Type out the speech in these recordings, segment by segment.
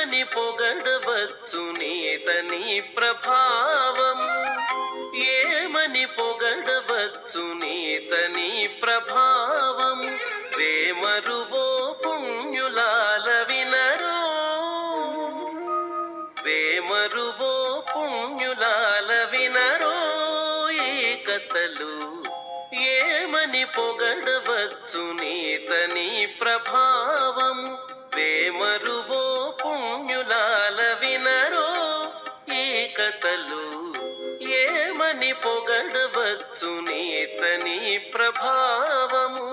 ఏమని పొగడవచ్చు నీతని ప్రభావం. ఏమని పొగడవచ్చు నీతని ప్రభావం? వేమరువో పుణ్యులాల వినరో. వేమరువో పుణ్యులాల వినరో ఏ కథలు. ఏమని పొగడవచ్చు నీతని ప్రభావము వేమరువో పుణ్యులాల వినరో ఈ కథలు ఏమని పొగడవచ్చు నీతని ప్రభావము?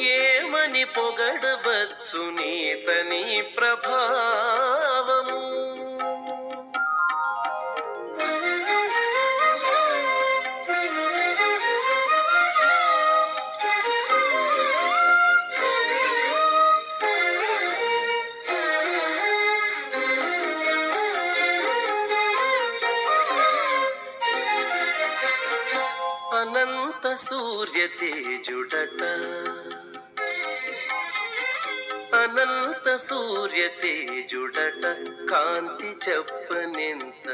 ఏమని పొగడవచ్చు నీతని ప్రభావము అనంత సూర్య తేజుడట అనంత సూర్య తేజుడట కాంతి చెప్పనింత.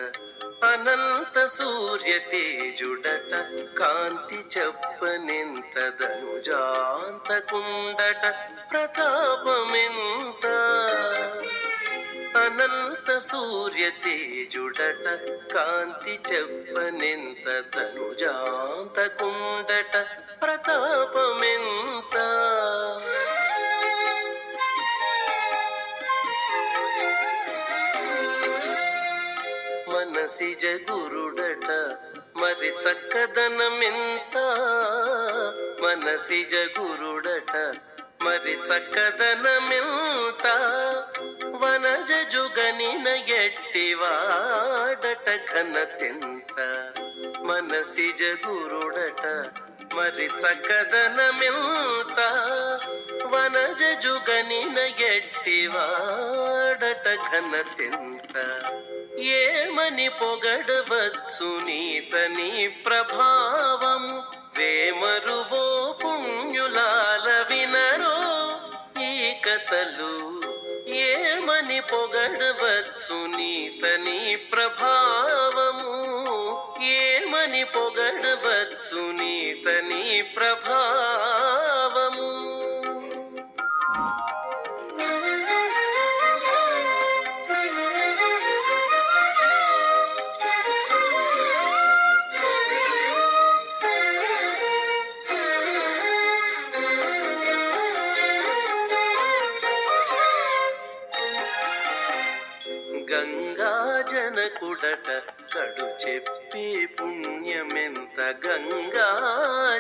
అనంత సూర్య తేజుడట కాంతి చెప్పనింత. ధనుజాంతకుండట ప్రతాపమెంత. అనంత సూర్య తేజుడట కాంతి చెప్పనింత తనుజాంతకుండట ప్రతాపమెంత. మనసి జగురుడట మరి చక్కదనమెంత. మనసి జగురుడట మరి చక్కదనమెంత వనజ జుగనిన ఎట్టివాడట ఘనతెంత మనసి జగురుడట మరి చక్కదనమెంత వనజ జుగనిన ఎట్టివాడట ఘనతెంత ఏమని పొగడవచ్చు నీతని ప్రభావము? వేమరువో పుణ్యులా కథలు ఏమని పొగడవచ్చు నీతని ప్రభావము? ఏమని పొగడవచ్చు నీతని ప్రభావము జనకుడట కడు చెప్పి పుణ్యమెంత గంగా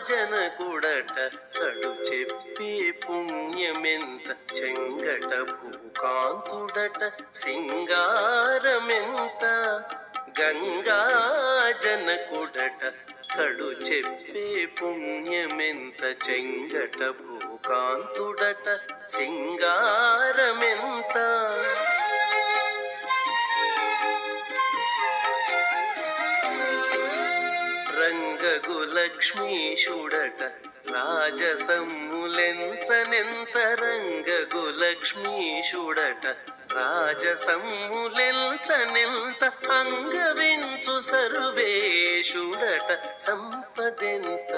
జనకుడట కడు చెప్పి పుణ్యమెంత చెంగట భూకాంతుడట సింగారమెంత గంగా జనకుడట కడు చెప్పే పుణ్యమెంత చెంగట భూకాంతుడట సింగారమెంత రంగగు లక్ష్మీషుడట రాజసమ్ములెంచనెంత రంగగు లక్ష్మీషుడట రాజసమ్ములెంచనెంత అంగవించు సర్వేషుడట. సంపదెంత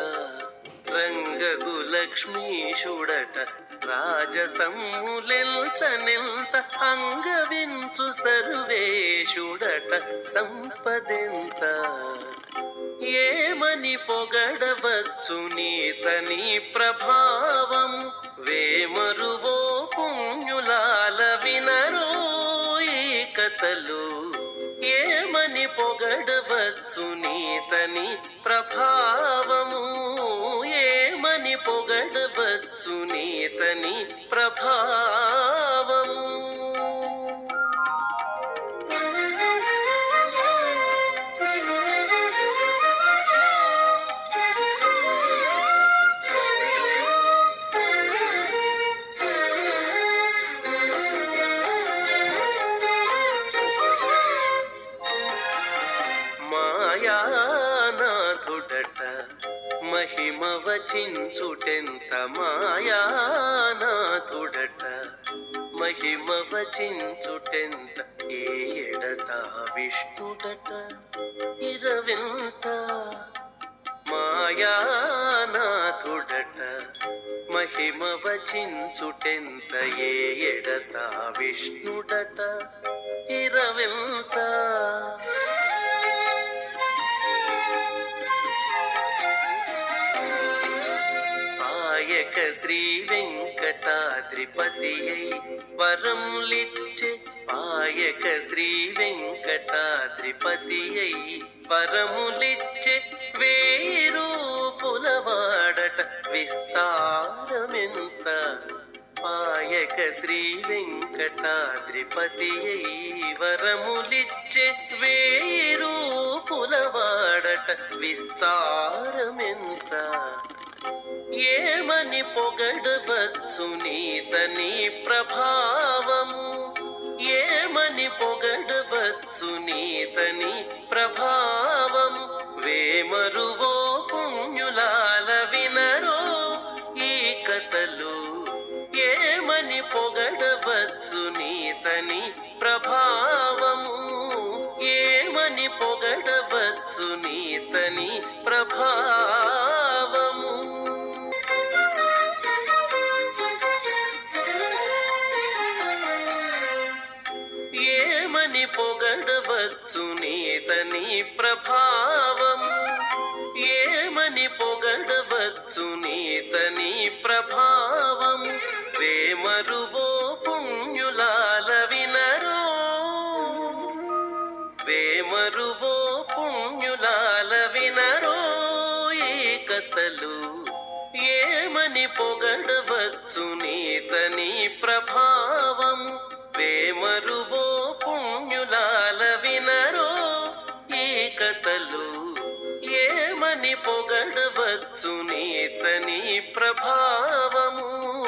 రంగగు లక్ష్మీషుడట రాజసమ్ములెంచనెంత అంగవించు సర్వేషుడట. సంపదెంత ఏమని పొగడవచ్చు నీతని ప్రభావం? వేమరువో పుణ్యులాల వినరో ఈ కథలు? ఏమని పొగడవచ్చు నీతని ప్రభావము? ఏమని పొగడవచ్చు నీతని ప్రభావం వచించుటెంత మాయానాథుడట మహిమ వచించుటెంత ఏ ఎడత విష్ణుడట? ఇరవెంత మాయానాథుడట మహిమ వచించుటెంత ఏ ఎడత విష్ణుడట? ఇరవెంత ఆయక శ్రీ వెంకటాద్రిపతి అయి వరములిచ్చే పాయక శ్రీ వెంకటాద్రిపతి వరములిచ్చే వేరు పులవాడట విస్తారమెంత పాయక శ్రీ వెంకటాద్రిపతి వరములిచ్చే వేరు పులవాడట విస్తారమెంత ఏమని పొగడవచ్చు నీతని ప్రభావము? ఏమని పొగడవచ్చు నీతని ప్రభావము? వేమరువో పుణ్యులాల వినరో ఈ కథలు? ఏమని పొగడవచ్చు నీతని ప్రభావము? ఏమని పొగడవచ్చు నీతని ప్రభావము ఏమని పొగడవచ్చు నీతని ప్రభావము ఏమని పొగడవచ్చు నీతని ప్రభావము వేమరువో పుణ్యులాల వినరో. వేమరువో పుణ్యులాల వినరో ఈ కథలు. ఏమని పొగడవచ్చు నీతని ప్రభావము ఏమని ప్రభావము.